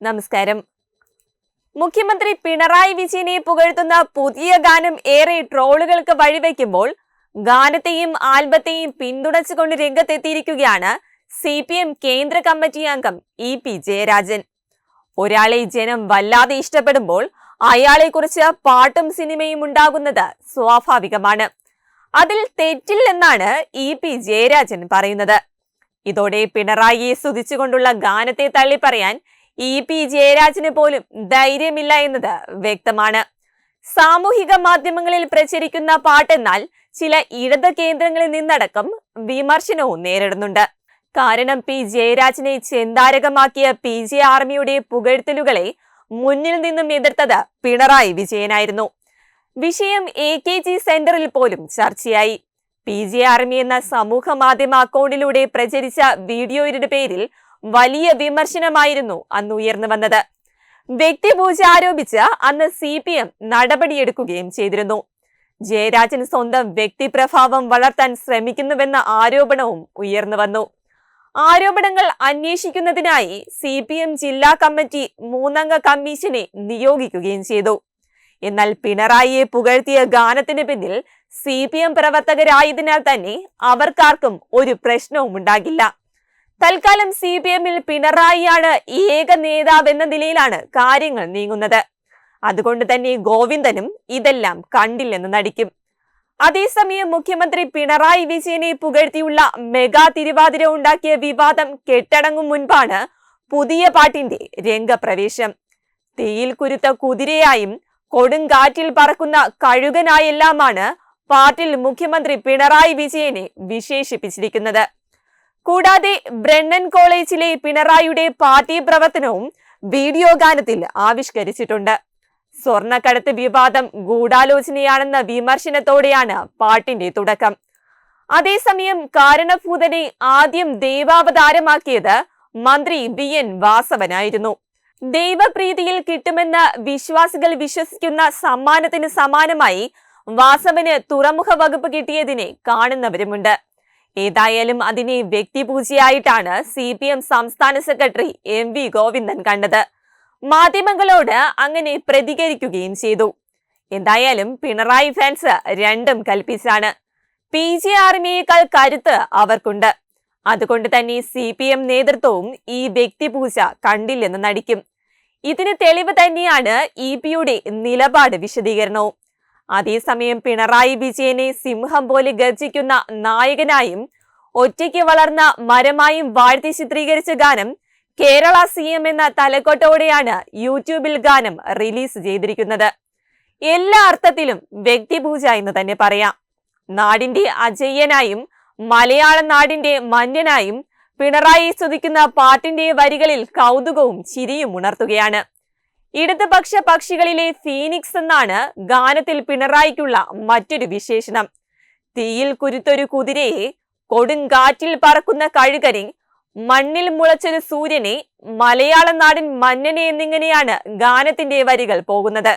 നമസ്കാരം. മുഖ്യമന്ത്രി പിണറായി വിജയനെ പുകഴ്ത്തുന്ന പുതിയ ഗാനം ഏറെ ട്രോളുകൾക്ക് വഴിവെക്കുമ്പോൾ ഗാനത്തെയും ആൽബത്തെയും പിന്തുണച്ചുകൊണ്ട് രംഗത്തെത്തിയിരിക്കുകയാണ് സി പി എം കേന്ദ്ര കമ്മിറ്റി അംഗം ഇ പി ജയരാജൻ. ഒരാളെ ജനം വല്ലാതെ ഇഷ്ടപ്പെടുമ്പോൾ അയാളെക്കുറിച്ച് പാട്ടും സിനിമയും ഉണ്ടാകുന്നത് സ്വാഭാവികമാണ്. അതിൽ തെറ്റില്ലെന്നാണ് ഇ പി ജയരാജൻ പറയുന്നത്. ഇതോടെ പിണറായിയെ സ്തുതിച്ചുകൊണ്ടുള്ള ഗാനത്തെ തള്ളിപ്പറയാൻ ഇ പി ജയരാജന് പോലും ധൈര്യമില്ല എന്നത് വ്യക്തമാണ്. സാമൂഹിക മാധ്യമങ്ങളിൽ പ്രചരിക്കുന്ന പാട്ടെന്നാൽ ചില ഇടത് കേന്ദ്രങ്ങളിൽ നിന്നടക്കം വിമർശനവും നേരിടുന്നുണ്ട്. കാരണം പി ജയരാജനെ ചെന്താരകമാക്കിയ പി ജെ ആർമിയുടെ പുകഴ്ത്തലുകളെ മുന്നിൽ നിന്നും എതിർത്തത് പിണറായി വിജയനായിരുന്നു. വിഷയം എ കെ ജി സെന്ററിൽ പോലും ചർച്ചയായി. പി ജെ ആർമി എന്ന സമൂഹ മാധ്യമ അക്കൗണ്ടിലൂടെ പ്രചരിച്ച വീഡിയോയുടെ പേരിൽ വലിയ വിമർശനമായിരുന്നു അന്ന് ഉയർന്നു വന്നത്. വ്യക്തിപൂജ ആരോപിച്ച് അന്ന് സി പി എം നടപടിയെടുക്കുകയും ചെയ്തിരുന്നു. ജയരാജൻ സ്വന്തം വ്യക്തിപ്രഭാവം വളർത്താൻ ശ്രമിക്കുന്നുവെന്ന ആരോപണവും ഉയർന്നു വന്നു. ആരോപണങ്ങൾ അന്വേഷിക്കുന്നതിനായി സി പി എം ജില്ലാ കമ്മിറ്റി മൂന്നംഗ കമ്മീഷനെ നിയോഗിക്കുകയും ചെയ്തു. എന്നാൽ പിണറായിയെ പുകഴ്ത്തിയ ഗാനത്തിന് പിന്നിൽ സി പി എം പ്രവർത്തകരായതിനാൽ തന്നെ അവർക്കാർക്കും ഒരു പ്രശ്നവും ഉണ്ടാകില്ല തൽക്കാലം സി പി എമ്മിൽ പിണറായിയാണ് ഏക നേതാവ് എന്ന നിലയിലാണ് കാര്യങ്ങൾ നീങ്ങുന്നത്. അതുകൊണ്ട് തന്നെ ഗോവിന്ദനും ഇതെല്ലാം കണ്ടില്ലെന്ന് നടിക്കും. അതേസമയം മുഖ്യമന്ത്രി പിണറായി വിജയനെ പുകഴ്ത്തിയുള്ള മെഗാ തിരുവാതിര ഉണ്ടാക്കിയ വിവാദം കെട്ടടങ്ങും മുൻപാണ് പുതിയ പാട്ടിന്റെ രംഗപ്രവേശം. തീയിൽ കുരുത്ത കുതിരയായും കൊടുങ്കാറ്റിൽ പറക്കുന്ന കഴുകനായെല്ലാമാണ് പാട്ടിൽ മുഖ്യമന്ത്രി പിണറായി വിജയനെ വിശേഷിപ്പിച്ചിരിക്കുന്നത്. കൂടാതെ ബ്രണ്ണൻ കോളേജിലെ പിണറായിയുടെ പാർട്ടി പ്രവർത്തനവും വീഡിയോ ഗാനത്തിൽ ആവിഷ്കരിച്ചിട്ടുണ്ട്. സ്വർണക്കടത്ത് വിവാദം ഗൂഢാലോചനയാണെന്ന വിമർശനത്തോടെയാണ് പാട്ടിന്റെ തുടക്കം. അതേസമയം കാരണഭൂതനെ ആദ്യം ദൈവാവതാരമാക്കിയത് മന്ത്രി ബി എൻ. വാസവനായിരുന്നു. ദൈവപ്രീതിയിൽ കിട്ടുമെന്ന് വിശ്വാസികൾ വിശ്വസിക്കുന്ന സമ്മാനത്തിന് സമാനമായി വാസവന് തുറമുഖ വകുപ്പ് കിട്ടിയതിനെ കാണുന്നവരുമുണ്ട്. ഏതായാലും അതിനെ വ്യക്തിപൂജയായിട്ടാണ് സി പി എം സംസ്ഥാന സെക്രട്ടറി എം വി ഗോവിന്ദൻ കണ്ടത്. മാധ്യമങ്ങളോട് അങ്ങനെ പ്രതികരിക്കുകയും ചെയ്തു. എന്തായാലും പിണറായി ഫാൻസ് രണ്ടും കൽപ്പിച്ചാണ്. പി ജെ ആർമിയേക്കാൾ കരുത്ത് അവർക്കുണ്ട്. അതുകൊണ്ട് തന്നെ സി പി എം നേതൃത്വവും ഈ വ്യക്തിപൂജ കണ്ടില്ലെന്ന് നടിക്കും. ഇതിന് തെളിവ് തന്നെയാണ് ഇ പിയുടെ നിലപാട് വിശദീകരണവും. അതേസമയം പിണറായി വിജയനെ സിംഹം പോലെ ഗർജിക്കുന്ന നായകനായും ഒറ്റയ്ക്ക് വളർന്ന മരമായും വാഴ്ത്തി ചിത്രീകരിച്ച ഗാനം കേരള സി എം എന്ന തലക്കൊട്ടോടെയാണ് യൂട്യൂബിൽ ഗാനം റിലീസ് ചെയ്തിരിക്കുന്നത്. എല്ലാ അർത്ഥത്തിലും വ്യക്തിപൂജ എന്ന് തന്നെ പറയാം. നാടിന്റെ അജയ്യനായും മലയാള നാടിന്റെ മന്യനായും പിണറായി സ്തുതിക്കുന്ന പാട്ടിന്റെ വരികളിൽ കൗതുകവും ചിരിയും ഉണർത്തുകയാണ്. ഇടതുപക്ഷ പക്ഷികളിലെ ഫീനിക്സ് എന്നാണ് ഗാനത്തിൽ പിണറായിക്കുള്ള മറ്റൊരു വിശേഷണം. തീയിൽ കുരുത്തൊരു കുതിരയെ കൊടുങ്കാറ്റിൽ പറക്കുന്ന കഴുകനെ മണ്ണിൽ മുളച്ചൊരു സൂര്യനെ മലയാള നാടൻ മന്നനെ എന്നിങ്ങനെയാണ് ഗാനത്തിന്റെ വരികൾ പോകുന്നത്.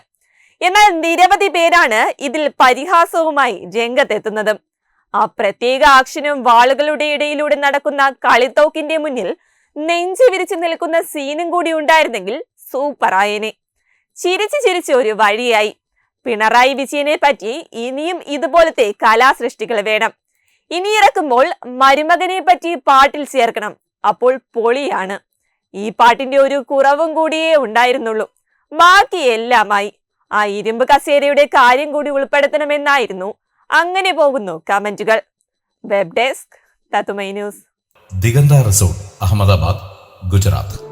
എന്നാൽ നിരവധി പേരാണ് ഇതിൽ പരിഹാസവുമായി രംഗത്തെത്തുന്നത്. ആ പ്രത്യേക ആക്ഷനും വാളുകളുടെ ഇടയിലൂടെ നടക്കുന്ന കളിത്തോക്കിന്റെ മുന്നിൽ നെഞ്ചു വിരിച്ചു നിൽക്കുന്ന സീനും കൂടി ഉണ്ടായിരുന്നെങ്കിൽ സൂപ്പറായനെ ചിരിച്ചു ചിരിച്ച് ഒരു വഴിയായി. പിണറായി വിജയനെ പറ്റി ഇനിയും ഇതുപോലത്തെ കലാസൃഷ്ടികൾ വേണം. ഇനി ഇറക്കുമ്പോൾ മരുമകനെ പറ്റി പാട്ടിൽ ചേർക്കണം. അപ്പോൾ പൊളിയാണ്. ഈ പാട്ടിന്റെ ഒരു കുറവും കൂടിയേ ഉണ്ടായിരുന്നുള്ളൂ. ബാക്കി എല്ലാമായി. ആ ഇരുമ്പ് കസേരയുടെ കാര്യം കൂടി ഉൾപ്പെടുത്തണമെന്നായിരുന്നു അങ്ങനെ പോകുന്നു കമന്റുകൾ. വെബ് ഡെസ്ക് തത്തുമൈ ന്യൂസ്. ദിഗന്ത റിസോർട്ട് അഹമ്മദാബാദ് ഗുജറാത്ത്.